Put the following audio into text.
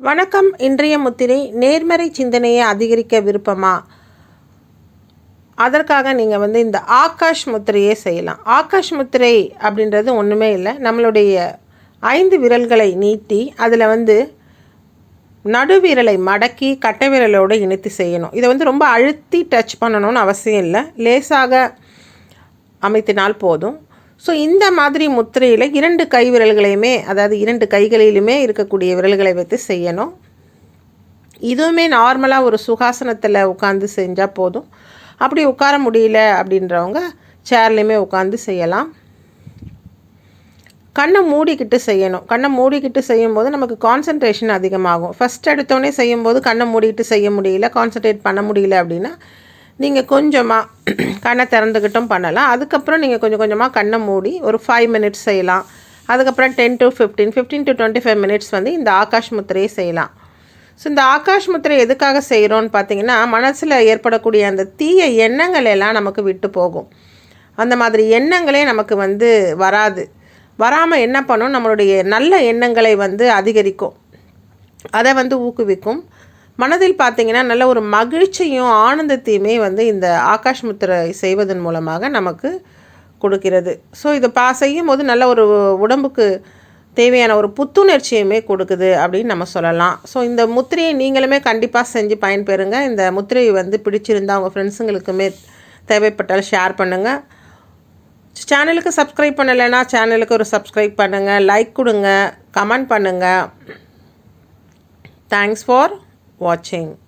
வணக்கம் இன்றைய முத்திரை நேர்மறை சிந்தனையை அதிகரிக்க விருப்பமா? அதற்காக நீங்கள் வந்து இந்த ஆகாஷ் முத்திரையே செய்யலாம். ஆகாஷ் முத்திரை அப்படின்றது ஒன்றுமே இல்லை. நம்மளுடைய ஐந்து விரல்களை நீட்டி அதில் வந்து நடுவிரலை மடக்கி கட்டை விரலோடு இணைத்து செய்யணும். இதை வந்து ரொம்ப அழுத்தி டச் பண்ணணும்னு அவசியம் இல்லை. லேசாக அமைத்தினால் போதும். ஸோ இந்த மாதிரி முத்திரையில் இரண்டு கை விரல்களையுமே அதாவது இரண்டு கைகளிலுமே இருக்கக்கூடிய விரல்களை வைத்து செய்யணும். இதுவுமே நார்மலாக ஒரு சுகாசனத்தில் உட்காந்து செஞ்சால் போதும். அப்படி உட்கார முடியல அப்படின்றவங்க சேர்லேயுமே உட்காந்து செய்யலாம். கண்ணை மூடிக்கிட்டு செய்யணும். கண்ணை மூடிக்கிட்டு செய்யும்போது நமக்கு கான்சன்ட்ரேஷன் அதிகமாகும். ஃபஸ்ட் எடுத்தோடனே செய்யும்போது கண்ணை மூடிக்கிட்டு செய்ய முடியல கான்சன்ட்ரேட் பண்ண முடியல அப்படின்னா நீங்கள் கொஞ்சமாக கண்ணை திறந்துக்கிட்டும் பண்ணலாம். அதுக்கப்புறம் நீங்கள் கொஞ்சம் கொஞ்சமாக கண்ணை மூடி ஒரு ஃபைவ் மினிட்ஸ் செய்யலாம். அதுக்கப்புறம் ten to fifteen fifteen to twenty five minutes வந்து இந்த ஆகாஷ் முத்திரையை செய்யலாம். ஸோ இந்த ஆகாஷ் முத்திரை எதுக்காக செய்கிறோன்னு பார்த்தீங்கன்னா மனசில் ஏற்படக்கூடிய அந்த தீய எண்ணங்கள் எல்லாம் நமக்கு விட்டு போகும். அந்த மாதிரி எண்ணங்களே நமக்கு வந்து வராது. வராமல் என்ன பண்ணும்? நம்மளுடைய நல்ல எண்ணங்களை வந்து அதிகரிக்கும். அதை வந்து ஊக்குவிக்கும். மனதில் பார்த்திங்கன்னா நல்ல ஒரு மகிழ்ச்சியும் ஆனந்தத்தையுமே வந்து இந்த ஆகாஷ் முத்திரை செய்வதன் மூலமாக நமக்கு கொடுக்கிறது. ஸோ இதை பா செய்யும் போது நல்ல ஒரு உடம்புக்கு தேவையான ஒரு புத்துணர்ச்சியுமே கொடுக்குது அப்படின்னு நம்ம சொல்லலாம். ஸோ இந்த முத்திரையை நீங்களுமே கண்டிப்பாக செஞ்சு பயன்பெறுங்க. இந்த முத்திரையை வந்து பிடிச்சிருந்தால் உங்கள் ஃப்ரெண்ட்ஸுங்களுக்குமே தேவைப்பட்டால் ஷேர் பண்ணுங்கள் சேனலுக்கு சப்ஸ்கிரைப் பண்ணலைன்னா சேனலுக்கு ஒரு சப்ஸ்கிரைப் பண்ணுங்கள் லைக் கொடுங்க. கமெண்ட் பண்ணுங்கள் தேங்க்ஸ் ஃபார் watching